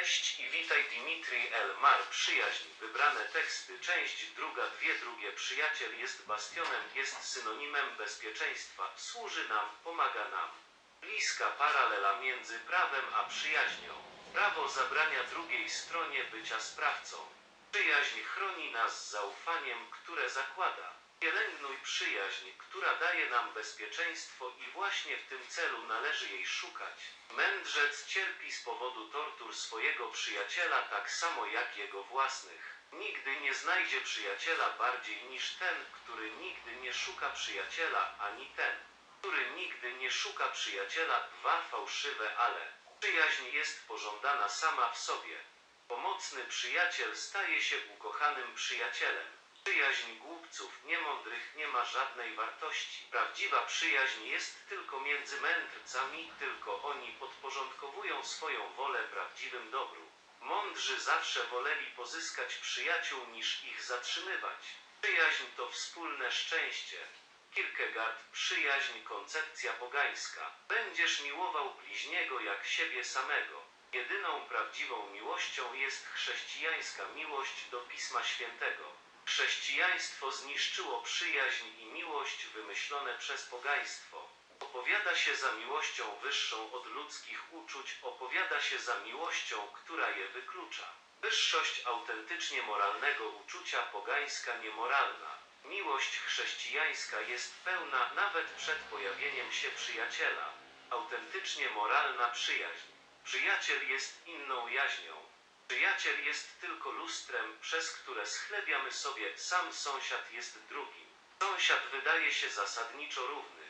Cześć i witaj Dimitri Elmar. Przyjaźń. Wybrane teksty. Część druga Dwie drugie. Przyjaciel jest bastionem Jest synonimem bezpieczeństwa. Służy nam, pomaga nam. Bliska paralela między prawem a przyjaźnią. Prawo zabrania drugiej stronie bycia sprawcą Przyjaźń chroni nas zaufaniem, które zakłada Pielęgnuj przyjaźń, która daje nam bezpieczeństwo i właśnie w tym celu należy jej szukać. Mędrzec cierpi z powodu tortur swojego przyjaciela tak samo jak jego własnych. Nigdy nie znajdzie przyjaciela bardziej niż ten, który nigdy nie szuka przyjaciela, ani ten, który nigdy nie szuka przyjaciela. Dwa fałszywe ale. Przyjaźń jest pożądana sama w sobie. Pomocny przyjaciel staje się ukochanym przyjacielem. Przyjaźń głupców, niemądrych nie ma żadnej wartości. Prawdziwa przyjaźń jest tylko między mędrcami, tylko oni podporządkowują swoją wolę prawdziwym dobru. Mądrzy zawsze woleli pozyskać przyjaciół niż ich zatrzymywać. Przyjaźń to wspólne szczęście. Kierkegaard, przyjaźń, koncepcja pogańska. Będziesz miłował bliźniego jak siebie samego. Jedyną prawdziwą miłością jest chrześcijańska miłość do Pisma Świętego. Chrześcijaństwo zniszczyło przyjaźń i miłość wymyślone przez pogaństwo. Opowiada się za miłością wyższą od ludzkich uczuć, opowiada się za miłością, która je wyklucza. Wyższość autentycznie moralnego uczucia pogańska niemoralna. Miłość chrześcijańska jest pełna nawet przed pojawieniem się przyjaciela. Autentycznie moralna przyjaźń. Przyjaciel jest inną jaźnią. Przyjaciel jest tylko lustrem, przez które schlebiamy sobie, sam sąsiad jest drugim. Sąsiad wydaje się zasadniczo równy.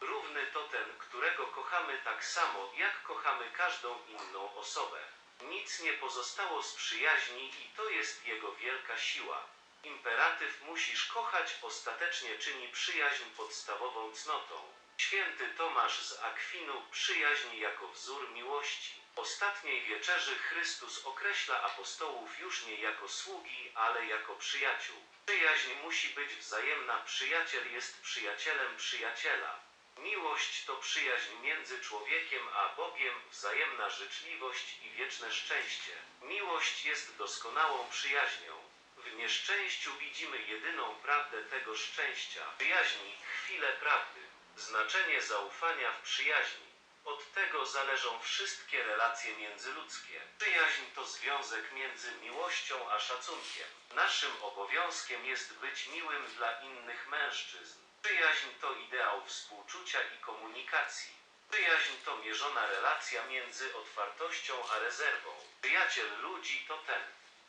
Równy to ten, którego kochamy tak samo, jak kochamy każdą inną osobę. Nic nie pozostało z przyjaźni i to jest jego wielka siła. Imperatyw musisz kochać ostatecznie czyni przyjaźń podstawową cnotą. Święty Tomasz z Akwinu przyjaźń jako wzór miłości. Ostatniej wieczerzy Chrystus określa apostołów już nie jako sługi, ale jako przyjaciół. Przyjaźń musi być wzajemna. Przyjaciel jest przyjacielem przyjaciela. Miłość to przyjaźń między człowiekiem a Bogiem, wzajemna życzliwość i wieczne szczęście. Miłość jest doskonałą przyjaźnią. W nieszczęściu widzimy jedyną prawdę tego szczęścia. Przyjaźni, chwilę prawdy. Znaczenie zaufania w przyjaźni. Od tego zależą wszystkie relacje międzyludzkie. Przyjaźń to związek między miłością a szacunkiem. Naszym obowiązkiem jest być miłym dla innych mężczyzn. Przyjaźń to ideał współczucia i komunikacji. Przyjaźń to mierzona relacja między otwartością a rezerwą. Przyjaciel ludzi to ten,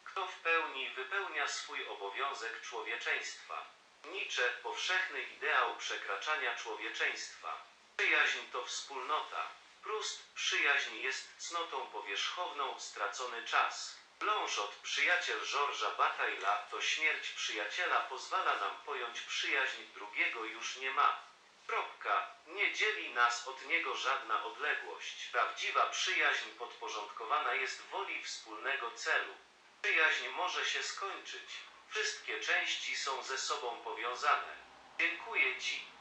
kto w pełni wypełnia swój obowiązek człowieczeństwa. Nietzsche powszechny ideał przekraczania człowieczeństwa. Przyjaźń to wspólnota. Prust, przyjaźń jest cnotą powierzchowną, stracony czas. Blanchot, przyjaciel Georgesa Batailla, to śmierć przyjaciela pozwala nam pojąć przyjaźń drugiego już nie ma. Kropka. Nie dzieli nas od niego żadna odległość. Prawdziwa przyjaźń podporządkowana jest woli wspólnego celu. Przyjaźń może się skończyć. Wszystkie części są ze sobą powiązane. Dziękuję Ci.